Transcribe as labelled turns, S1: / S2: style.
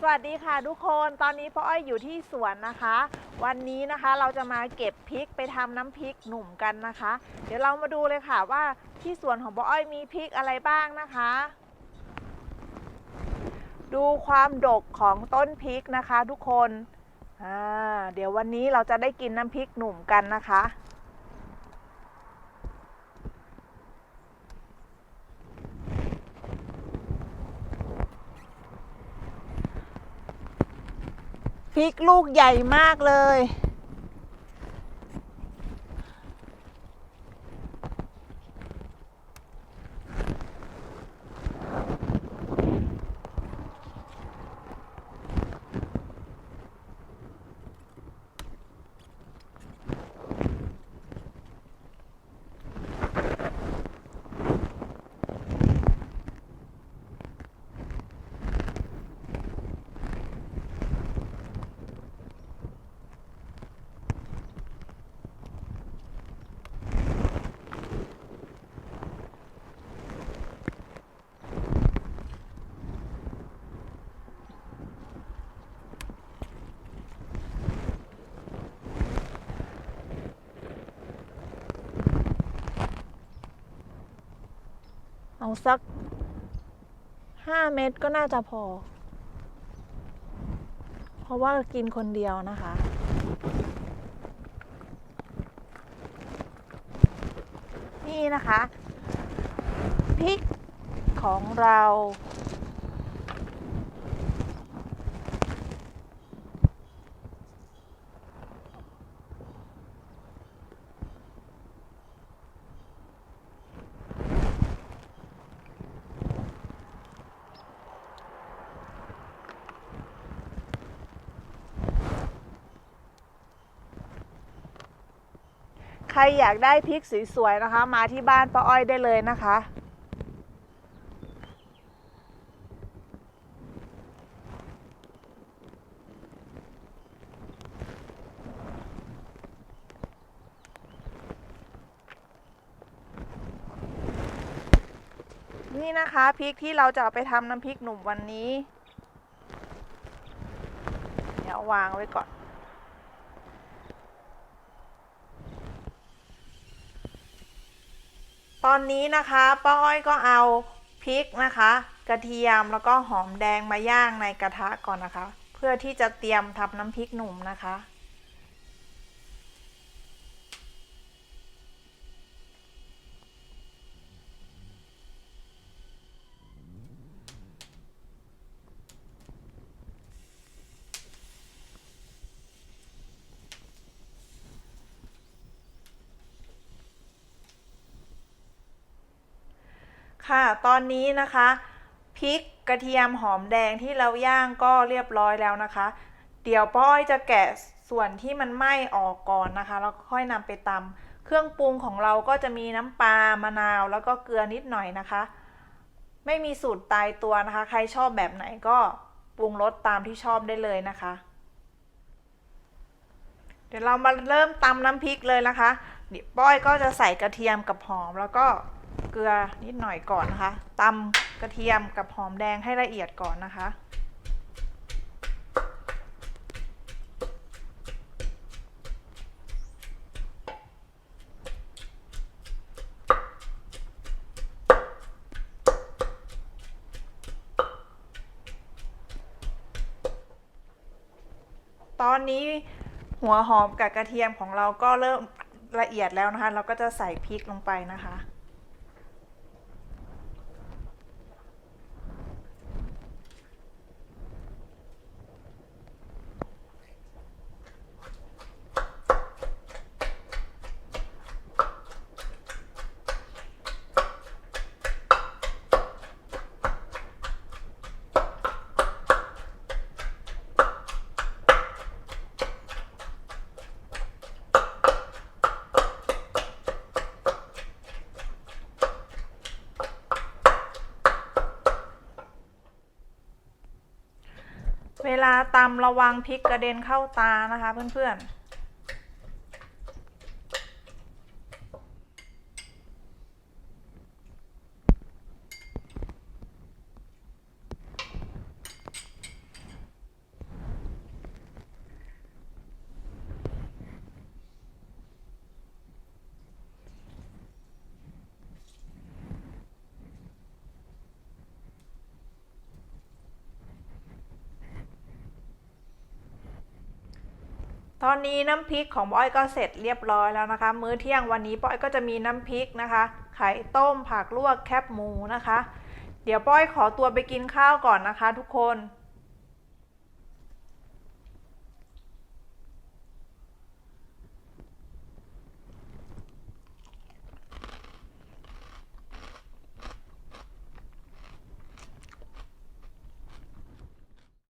S1: สวัสดีค่ะทุกคนตอนนี้พ่ออ้อยอยู่ที่สวนนะคะ วันนี้นะคะเราจะมาเก็บพริกไปทำน้ำพริกหนุ่มกันนะคะ เดี๋ยวเรามาดูเลยค่ะว่าที่สวนของพ่ออ้อยมีพริกอะไรบ้างนะคะ ดูความดกของต้นพริกนะคะ ทุกคนเดี๋ยววันนี้เราจะได้กินน้ำพริกหนุ่มกันนะคะ พริกลูกใหญ่มากเลย เอาสักห้าเม็ดก็น่าจะพอ เพราะว่ากินคนเดียวนะคะ นี่นะคะพริกของเรา รอยากได้พริกสวยๆนะคะ มาที่บ้านป้าอ้อยได้เลยนะคะนี่นะคะพริกที่เราจะเอาไปทำน้ำพริกหนุ่มวันนี้ เดี๋ยววางไว้ก่อน ตอนนี้นะคะป้าอ้อยก็เอาพริกนะคะ กระเทียมแล้วก็หอมแดงมาย่างในกระทะก่อนนะคะ เพื่อที่จะเตรียมทำน้ำพริกหนุ่มนะคะ ค่ะ ตอนนี้นะคะพริกกระเทียมหอมแดงที่เราย่างก็เรียบร้อยแล้วนะคะ เดี๋ยวป้อยจะแกะส่วนที่มันไหม้ออกก่อนนะคะ แล้วค่อยนำไปตำเครื่องปรุงของเราก็จะมีน้ำปลามะนาว แล้วก็เกลือนิดหน่อยนะคะ ไม่มีสูตรตายตัวนะคะ ใครชอบแบบไหนก็ปรุงรสตามที่ชอบได้เลยนะคะ เดี๋ยวเรามาเริ่มตำน้ำพริกเลยนะคะป้อยก็จะใส่กระเทียมกับหอมแล้วก็ เกลือนิดหน่อยก่อนนะคะตำกระเทียมกับหอมแดงให้ละเอียดก่อนนะคะ ตอนนี้หัวหอมกับกระเทียมของเราก็เริ่มละเอียดแล้วนะคะ เราก็จะใส่พริกลงไปนะคะ เวลาตำระวังพริกกระเด็นเข้าตานะคะเพื่อนๆ ตอนนี้น้ำพริกของป้อยก็เสร็จเรียบร้อยแล้วนะคะ มื้อเที่ยงวันนี้ป้อยก็จะมีน้ำพริกนะคะ ไข่ต้มผักลวกแคบหมูนะคะ เดี๋ยวป้อยขอตัวไปกินข้าวก่อนนะคะ ทุกคน